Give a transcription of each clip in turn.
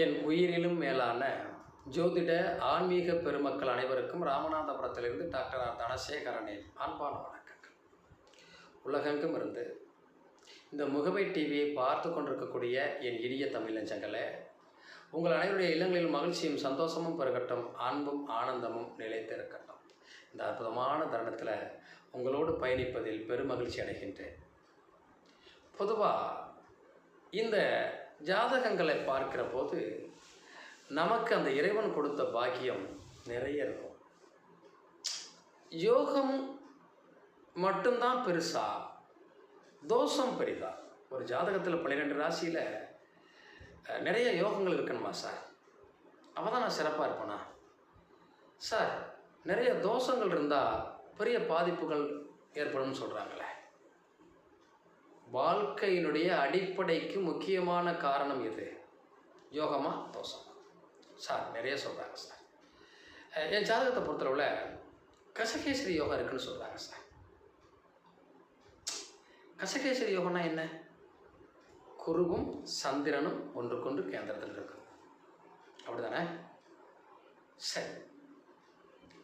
என் உயிரிலும் மேலான ஜோதிட ஆன்மீக பெருமக்கள் அனைவருக்கும் ராமநாதபுரத்திலிருந்து டாக்டர் ஆர் தனசேகரனின் அன்பான வணக்கங்கள். உலகெங்கும் இருந்து இந்த முகவை டிவியை பார்த்து கொண்டிருக்கக்கூடிய என் இனிய தமிழஞ்சங்களே உங்கள் அனைவருடைய இல்லங்களில் மகிழ்ச்சியும் சந்தோஷமும் பெருகட்டும் அன்பும் ஆனந்தமும் நிலைத்திருக்கட்டும். இந்த அற்புதமான தருணத்தில் உங்களோடு பயணிப்பதில் பெருமகிழ்ச்சி அடைகின்றேன். பொதுவாக இந்த ஜாதகங்களை பார்க்கிற போது நமக்கு அந்த இறைவன் கொடுத்த பாக்கியம் நிறைய இருக்கும். யோகம் மட்டும்தான் பெருசா தோஷம் பெரிதா? ஒரு ஜாதகத்தில் பன்னிரெண்டு ராசியில் நிறைய யோகங்கள் இருக்கணுமா சார்? அவள் தான் நான் சிறப்பாக இருப்பேனா? சார் நிறைய தோஷங்கள் இருந்தால் பெரிய பாதிப்புகள் ஏற்படும்னு சொல்கிறாங்களே வாழ்க்கையினுடைய அடிப்படைக்கு முக்கியமான காரணம் எது? யோகமா தோஷமா? சார் நிறைய சொல்கிறாங்க சார். என் ஜாதகத்தை பொறுத்தளவில் கசகேசரி யோகா இருக்குன்னு சொல்கிறாங்க சார். கசகேசரி யோகம்னா என்ன? குருவும் சந்திரனும் ஒன்றுக்கொன்று கேந்திரத்தில் இருக்கும். அப்படிதானே? சரி.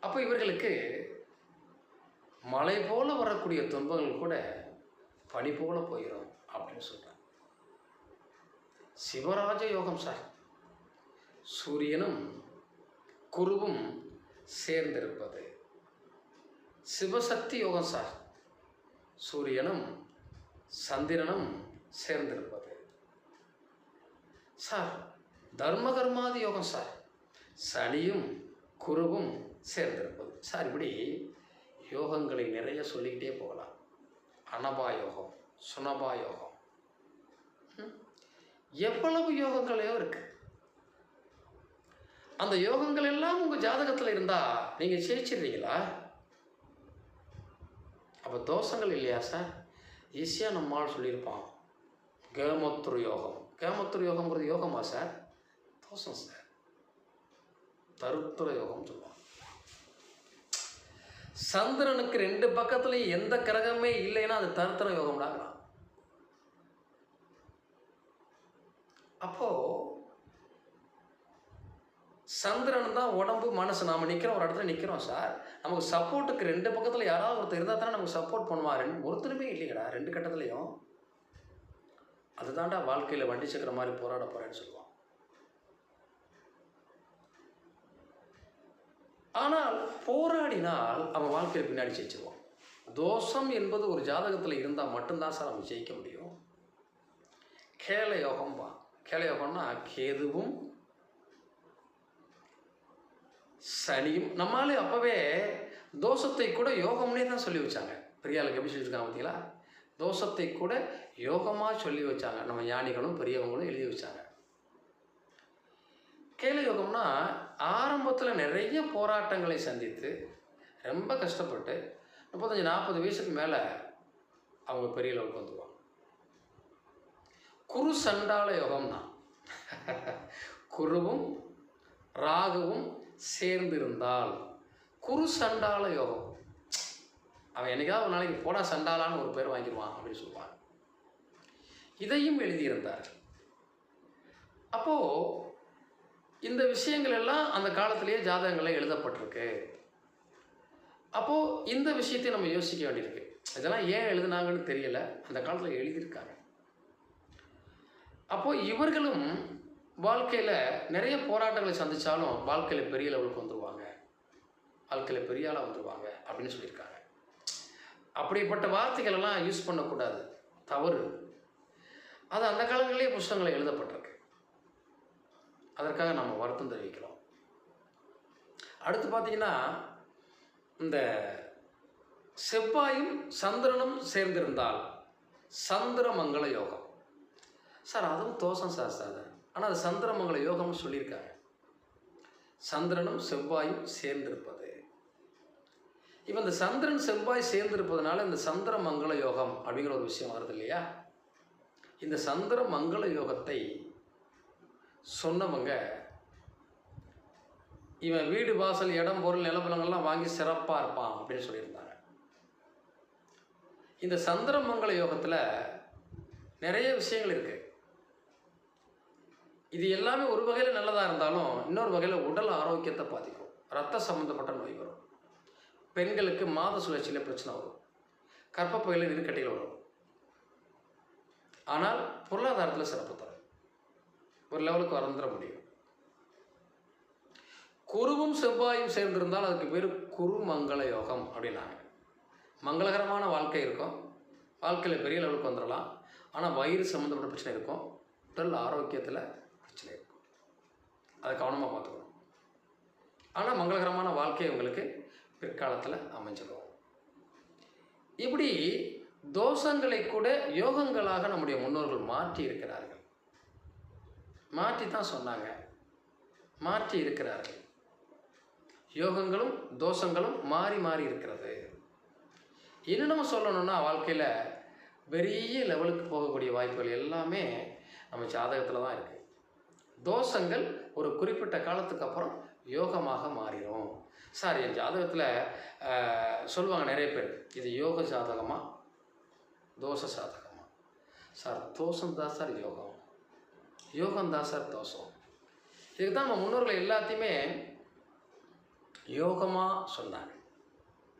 அப்போ இவர்களுக்கு மலை போல வரக்கூடிய துன்பங்கள் கூட பனி போல போயிடும் அப்படின்னு சொல்கிறாங்க சிவராஜ யோகம் சார். சூரியனும் குருவும் சேர்ந்திருப்பது. சிவசக்தி யோகம் சார். சூரியனும் சந்திரனும் சேர்ந்திருப்பது. சார் தர்மகர்மாதி யோகம் சார். சனியும் குருவும் சேர்ந்திருப்பது. சார் இப்படி யோகங்களை நிறைய சொல்லிக்கிட்டே போகலாம். அனபா யோகம் சுனபா யோகம் ம்? எவ்வளவு யோகங்களையோ இருக்கு. அந்த யோகங்கள் எல்லாம் உங்கள் ஜாதகத்தில் இருந்தால் நீங்கள் ஜெயிச்சிடுறீங்களா? அப்போ தோஷங்கள் இல்லையா சார்? ஈஸியாக நம்மால் சொல்லியிருப்பான். கேமத்துரு யோகம். கேமத்துரு யோகங்கிறது யோகமா சார்? தோஷம் சார். தருத்துர யோகம் சொல்லுவாங்க. சந்திரனுக்கு ரெண்டு பக்கத்துலையும் எந்த கிரகமே இல்லைன்னா அது தருத்திர யோகம்டாங்கிறான் அப்போ சந்திரன் தான் உடம்பு மனசு. நாம் நிற்கிறோம் ஒரு இடத்துல நிற்கிறோம் சார். நமக்கு சப்போர்ட்டுக்கு ரெண்டு பக்கத்தில் யாராவது ஒருத்தர் இருந்தால் தானே நமக்கு சப்போர்ட் பண்ணுவார். ரெண்டு ஒருத்தருமே இல்லைங்கடா ரெண்டு கட்டத்துலையும். அதுதான்டா வாழ்க்கையில் வண்டி சக்கர மாதிரி போராட போகிறேன்னு சொல்லுவான். ஆனால் போராடினால் அவன் வாழ்க்கையில் பின்னாடி ஜெயிச்சிருவான். தோஷம் என்பது ஒரு ஜாதகத்தில் இருந்தால் மட்டும்தான் சார் அவன் ஜெயிக்க முடியும். கேல யோகம்பா கேல யோகம்னா கேதுவும் சனியும். நம்மாலே அப்போவே தோஷத்தை கூட யோகம்னே தான் சொல்லி வச்சாங்க. பெரியாளுக்கு எப்படி சொல்லியிருக்காங்க பார்த்தீங்களா? தோஷத்தை கூட யோகமாக சொல்லி வச்சாங்க. நம்ம ஞானிகளும் பெரியவங்களும் எழுதி வச்சாங்க. கேல யோகம்னா ஆரம்பத்தில் நிறைய போராட்டங்களை சந்தித்து ரொம்ப கஷ்டப்பட்டு முப்பத்தஞ்சு நாற்பது வயசுக்கு மேலே அவங்க பெரிய லெவலுக்கு வந்துடுவாங்க குரு சண்டால யோகம்னா குருவும் ராகுவும் சேர்ந்திருந்தால் குரு சண்டால யோகம். அவன் என்னைக்காவது ஒரு நாளைக்கு போடா சண்டாலான்னு ஒரு பேர் வாங்கிடுவான் அப்படின்னு சொல்லுவாங்க. இதையும் எழுதியிருந்தார் அப்போது இந்த விஷயங்கள் எல்லாம் அந்த காலத்திலேயே ஜாதகங்களில் எழுதப்பட்டிருக்கு. அப்போது இந்த விஷயத்தையும் நம்ம யோசிக்க வேண்டியிருக்கு. இதெல்லாம் ஏன் எழுதுனாங்கன்னு தெரியல. அந்த காலத்தில் எழுதியிருக்காங்க. அப்போது இவர்களும் வாழ்க்கையில் நிறைய போராட்டங்களை சந்தித்தாலும் வாழ்க்கையில் பெரிய லெவலுக்கு வந்துடுவாங்க வாழ்க்கையில் பெரிய ஆளாக வந்துடுவாங்க அப்படின்னு சொல்லியிருக்காங்க. அப்படிப்பட்ட வார்த்தைகளெல்லாம் யூஸ் பண்ணக்கூடாது. தவறு. அது அந்த காலங்களிலேயே புஸ்தகங்களை எழுதப்பட்டிருக்கு. அதற்காக நம்ம வருத்தம் தெரிவிக்கிறோம். அடுத்து பார்த்தீங்கன்னா இந்த செவ்வாயும் சந்திரனும் சேர்ந்திருந்தால் சந்திரமங்கல யோகம். சார் அதுவும் தோஷம் சார் சார் ஆனால் அது சந்திரமங்கல யோகம்னு சொல்லியிருக்காங்க. சந்திரனும் செவ்வாயும் சேர்ந்திருப்பது. இப்போ இந்த சந்திரன் செவ்வாய் சேர்ந்திருப்பதனால இந்த சந்திர மங்கள யோகம் அப்படிங்கிற ஒரு விஷயம் வருது இல்லையா? இந்த சந்திர மங்கள யோகத்தை சொன்னவங்க இவன் வீடு வாசல் இடம் பொருள் நிலப்பலங்கள்லாம் வாங்கி சிறப்பாக இருப்பான் அப்படின்னு சொல்லியிருந்தாங்க. இந்த சந்திரமங்கல யோகத்தில் நிறைய விஷயங்கள் இருக்குது இது எல்லாமே ஒரு வகையில் நல்லதாக இருந்தாலும் இன்னொரு வகையில் உடல் ஆரோக்கியத்தை பாதிக்கும். ரத்த சம்மந்தப்பட்ட நோய் வரும். பெண்களுக்கு மாத சுழற்சியில் பிரச்சனை வரும். கர்ப்பப்பையில் நெருக்கட்டிகள் வரும். ஆனால் பொருளாதாரத்தில் சிறப்பு ஒரு லெவலுக்கு வறந்துட முடியும். குருவும் செவ்வாயும் சேர்ந்திருந்தால் அதுக்கு பேர் குரு மங்கள யோகம் அப்படின்னாங்க. மங்களகரமான வாழ்க்கை இருக்கும். வாழ்க்கையில் பெரிய லெவலுக்கு வந்துடலாம். ஆனால் வயிறு சம்மந்தப்பட்ட பிரச்சனை இருக்கும். உடல் ஆரோக்கியத்தில் பிரச்சனை இருக்கும். அதை கவனமாக பார்த்துக்கணும். ஆனால் மங்களகரமான வாழ்க்கை உங்களுக்கு பிற்காலத்தில் அமைஞ்சிடும். இப்படி தோஷங்களை கூட யோகங்களாக நம்முடைய முன்னோர்கள் மாற்றி இருக்கிறார்கள். மாற்றி தான் சொன்னாங்க. மாற்றி இருக்கிறார்கள். யோகங்களும் தோஷங்களும் மாறி மாறி இருக்கிறது. இன்னும் நம்ம சொல்லணும்னா வாழ்க்கையில் பெரிய லெவலுக்கு போகக்கூடிய வாய்ப்புகள் எல்லாமே நம்ம ஜாதகத்தில் தான் இருக்குது தோஷங்கள் ஒரு குறிப்பிட்ட காலத்துக்கு அப்புறம் யோகமாக மாறிடும் சார் என் ஜாதகத்தில் சொல்லுவாங்க நிறைய பேர் இது யோக ஜாதகமா? தோஷ ஜாதகமா? சார் தோஷம் தான் சார் யோகம். யோகந்தாசர் சார் தோஷம். இதுக்கு தான் நம்ம முன்னோர்கள் எல்லாத்தையுமே யோகமாக சொன்னாங்க.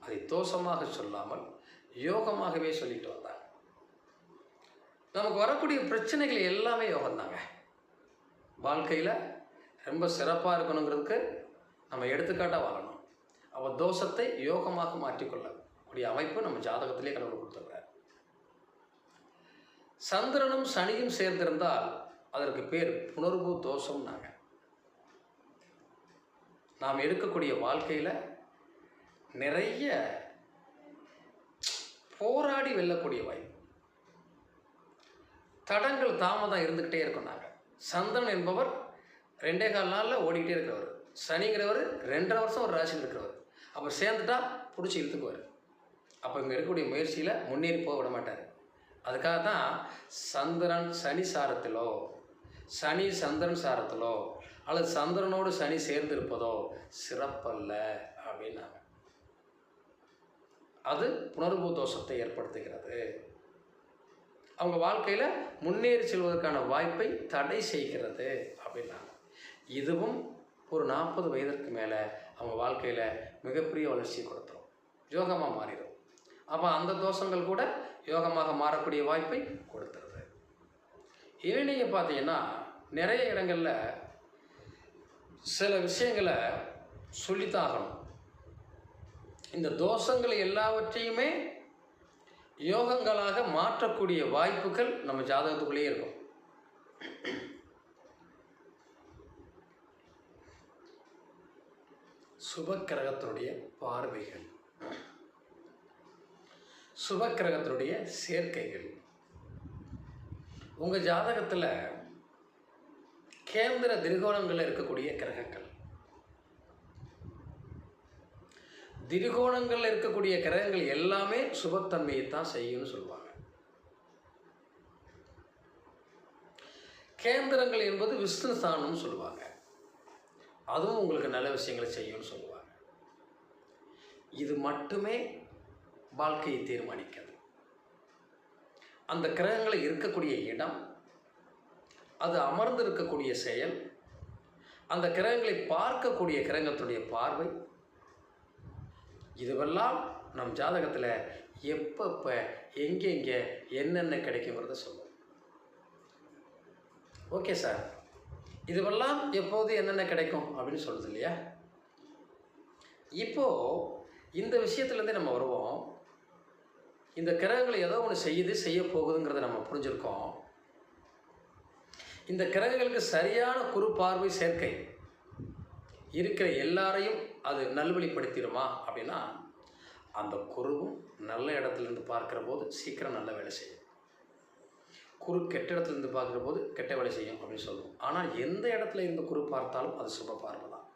அதை தோஷமாக சொல்லாமல் யோகமாகவே சொல்லிட்டு வந்தாங்க. நமக்கு வரக்கூடிய பிரச்சனைகள் எல்லாமே யோகம்தாங்க. வாழ்க்கையில் ரொம்ப சிறப்பாக இருக்கணுங்கிறதுக்கு நம்ம எடுத்துக்காட்டாக வாழணும். அவள் தோஷத்தை யோகமாக மாற்றிக்கொள்ளக்கூடிய அமைப்பு நம்ம ஜாதகத்திலே கடவுள் கொடுத்துருக்கிறார். சந்திரனும் சனியும் சேர்ந்திருந்தால் அதற்கு பேர் புணர்வு தோஷம்னாங்க. நாம் எடுக்கக்கூடிய வாழ்க்கையில் நிறைய போராடி வெல்லக்கூடிய வாய்ப்பு. தடங்கள் தாமதம் இருந்துக்கிட்டே இருக்கும் நாங்கள் சந்திரன் என்பவர் ரெண்டே கால் நாளில் ஓடிக்கிட்டே இருக்கிறவர். சனிங்கிறவர் ரெண்டரை வருஷம் ஒரு ராசியில் இருக்கிறவர். அப்போ சேர்ந்துட்டா பிடிச்சி இழுத்துக்குவார். அப்போ இங்கே இருக்கக்கூடிய முயற்சியில் முன்னேறி போக விட மாட்டார். அதுக்காக தான் சந்திரன் சனி சாரத்திலோ சனி சந்திரன் சாரத்திலோ அல்லது சந்திரனோடு சனி சேர்ந்து இருப்பதோ சிறப்பல்ல அப்படின்னாங்க. அது புனர்பூ தோஷத்தை ஏற்படுத்துகிறது. அவங்க வாழ்க்கையில் முன்னேறி செல்வதற்கான வாய்ப்பை தடை செய்கிறது அப்படின்னாங்க. இதுவும் ஒரு நாற்பது வயதிற்கு மேலே அவங்க வாழ்க்கையில் மிகப்பெரிய வளர்ச்சியை கொடுத்துரும். யோகமாக மாறிடும் அப்போ அந்த தோஷங்கள் கூட யோகமாக மாறக்கூடிய வாய்ப்பை கொடுத்துரும். ஏனைய பார்த்தீங்கன்னா நிறைய இடங்களில் சில விஷயங்களை சொல்லித்தாகணும் இந்த தோஷங்கள் எல்லாவற்றையுமே யோகங்களாக மாற்றக்கூடிய வாய்ப்புகள் நம்ம ஜாதகத்துக்குள்ளேயே இருக்கும். சுபக்கிரகத்தினுடைய பார்வைகள். சுபக்கிரகத்தினுடைய சேர்க்கைகள். உங்கள் ஜாதகத்தில் கேந்திர திரிகோணங்களில் இருக்கக்கூடிய கிரகங்கள். திரிகோணங்களில் இருக்கக்கூடிய கிரகங்கள் எல்லாமே சுபத்தன்மையை தான் செய்யும்னு சொல்லுவாங்க. கேந்திரங்கள் என்பது விஷ்ணு ஸ்தானம்னு சொல்லுவாங்க. அதுவும் உங்களுக்கு நல்ல விஷயங்களை செய்யும்னு சொல்லுவாங்க. இது மட்டுமே வாழ்க்கையை தீர்மானிக்கிறது. அந்த கிரகங்களை இருக்கக்கூடிய இடம் அது அமர்ந்து இருக்கக்கூடிய செயல் அந்த கிரகங்களை பார்க்கக்கூடிய கிரகத்துடைய பார்வை இதுவெல்லாம் நம் ஜாதகத்தில் எப்பப்போ எங்கெங்கே என்னென்ன கிடைக்குங்கிறத சொல்லுவோம் ஓகே சார் இதுவெல்லாம் எப்போது என்னென்ன கிடைக்கும் அப்படின்னு சொல்லுது இல்லையா? இப்போது இந்த விஷயத்துலேருந்தே நம்ம வருவோம். இந்த கிரகங்கள் ஏதோ ஒன்று செய்யுது செய்ய போகுதுங்கிறத நம்ம புரிஞ்சுருக்கோம். இந்த கிரகங்களுக்கு சரியான குறு பார்வை சேர்க்கை. இருக்கிற எல்லாரையும் அது நல்வழிப்படுத்திடுமா அப்படின்னா அந்த குருவும் நல்ல இடத்துலேருந்து பார்க்குற போது சீக்கிரம் நல்ல வேலை செய்யும். குரு கெட்ட இடத்துலேருந்து பார்க்குற போது கெட்ட வேலை செய்யும் அப்படின்னு சொல்லுவோம் ஆனால் எந்த இடத்துல இருந்து குரு பார்த்தாலும் அது சுப பார்வை தான்.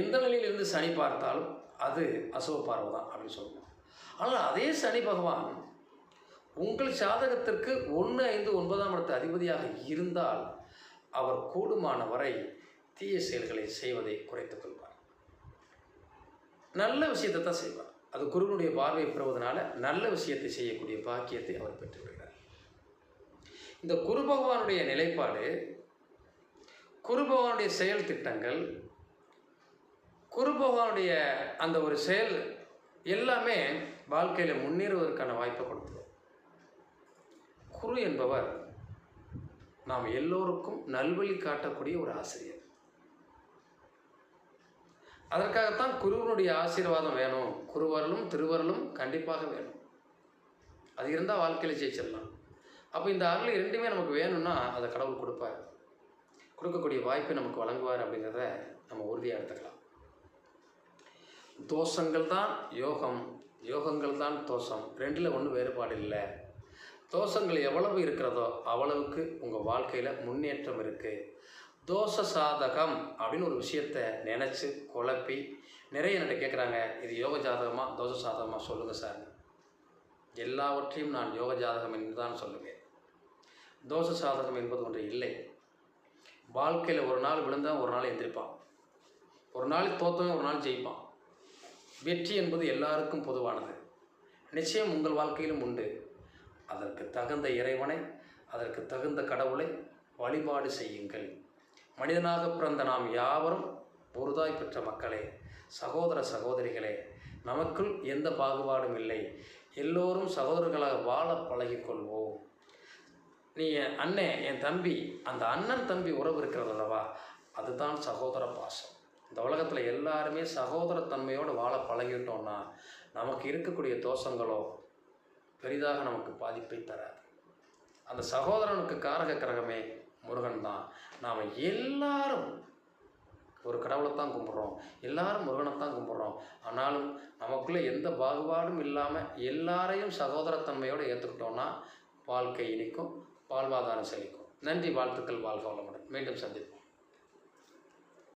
எந்த நிலையிலிருந்து சனி பார்த்தாலும் அது அசுப பார்வை தான் அப்படின்னு சொல்லுவோம் ஆனால் அதே சனி பகவான் உங்கள் சாதகத்திற்கு ஒன்று ஐந்து ஒன்பதாம் இடத்து அதிபதியாக இருந்தால் அவர் கூடுமான வரை தீய செயல்களை செய்வதை குறைத்துக் கொள்வார். நல்ல விஷயத்தை தான் செய்வார். அது குருவனுடைய பார்வை பெறுவதனால நல்ல விஷயத்தை செய்யக்கூடிய பாக்கியத்தை அவர் பெற்றுவிடுகிறார் இந்த குரு பகவானுடைய நிலைப்பாடு குரு பகவானுடைய செயல் திட்டங்கள் குரு பகவானுடைய அந்த ஒரு செயல் எல்லாமே வாழ்க்கையில் முன்னேறுவதற்கான வாய்ப்பை கொடுத்துரும். குரு என்பவர் நாம் எல்லோருக்கும் நல்வழி காட்டக்கூடிய ஒரு ஆசிரியர். அதற்காகத்தான் குருவனுடைய ஆசீர்வாதம் வேணும். குருவரலும் திருவரலும் கண்டிப்பாக வேணும். அது இருந்தால் வாழ்க்கையில் ஜெயிச்சிடலாம். அப்போ இந்த அருள் ரெண்டுமே நமக்கு வேணும்னா அதை கடவுள் கொடுப்பார். கொடுக்கக்கூடிய வாய்ப்பை நமக்கு வழங்குவார் அப்படிங்கிறத நம்ம உறுதியாக எடுத்துக்கலாம். தோஷங்கள் தான் யோகம் யோகங்கள் தான் தோஷம். ரெண்டில் ஒன்றும் வேறுபாடு இல்லை. தோஷங்கள் எவ்வளவு இருக்கிறதோ அவ்வளவுக்கு உங்கள் வாழ்க்கையில் முன்னேற்றம் இருக்குது தோஷ சாதகம் அப்படின்னு ஒரு விஷயத்த நினச்சி குழப்பி நிறைய என்கிட்ட கேட்குறாங்க இது யோக ஜாதகமாக தோஷ சாதகமாக சொல்லுங்கள் சார். எல்லாவற்றையும் நான் யோக ஜாதகம் என்று தான் சொல்லுவேன். தோஷ சாதகம் என்பது ஒன்று இல்லை. வாழ்க்கையில் ஒரு நாள் விழுந்தான் ஒரு நாள் எந்திரிப்பான். ஒரு நாள் தோத்தவன் ஒரு நாள் ஜெயிப்பான். வெற்றி என்பது எல்லாருக்கும் பொதுவானது. நிச்சயம் உங்கள் வாழ்க்கையிலும் உண்டு. அதற்கு தகுந்த இறைவனை அதற்கு தகுந்த கடவுளை வழிபாடு செய்யுங்கள். மனிதனாக பிறந்த நாம் யாவரும் ஒருதாய் பெற்ற மக்களே சகோதர சகோதரிகளே நமக்குள் எந்த பாகுபாடும் இல்லை. எல்லோரும் சகோதரர்களாக வாழ பழகிக்கொள்வோம் நீ என் அண்ணன் என் தம்பி அந்த அண்ணன் தம்பி உறவு இருக்கிறது அல்லவா? அதுதான் சகோதர பாசம். இந்த உலகத்தில் எல்லாருமே சகோதரத்தன்மையோடு வாழ பழகிட்டோம்னா நமக்கு இருக்கக்கூடிய தோஷங்களோ பெரிதாக நமக்கு பாதிப்பை தராது. அந்த சகோதரனுக்கு காரக கிரகமே முருகன் தான். நாம் எல்லாரும் ஒரு கடவுளை தான் கும்பிட்றோம். எல்லாரும் முருகனை தான் கும்பிட்றோம். ஆனாலும் நமக்குள்ளே எந்த பாகுபாடும் இல்லாமல் எல்லாரையும் சகோதரத்தன்மையோடு ஏற்றுக்கிட்டோம்னா வாழ்க்கை இனிக்கும் வாழ்வாதாரம் செழிக்கும். நன்றி வாழ்த்துக்கள் வாழ்க வளமுடன். மீண்டும் சந்திப்போம்.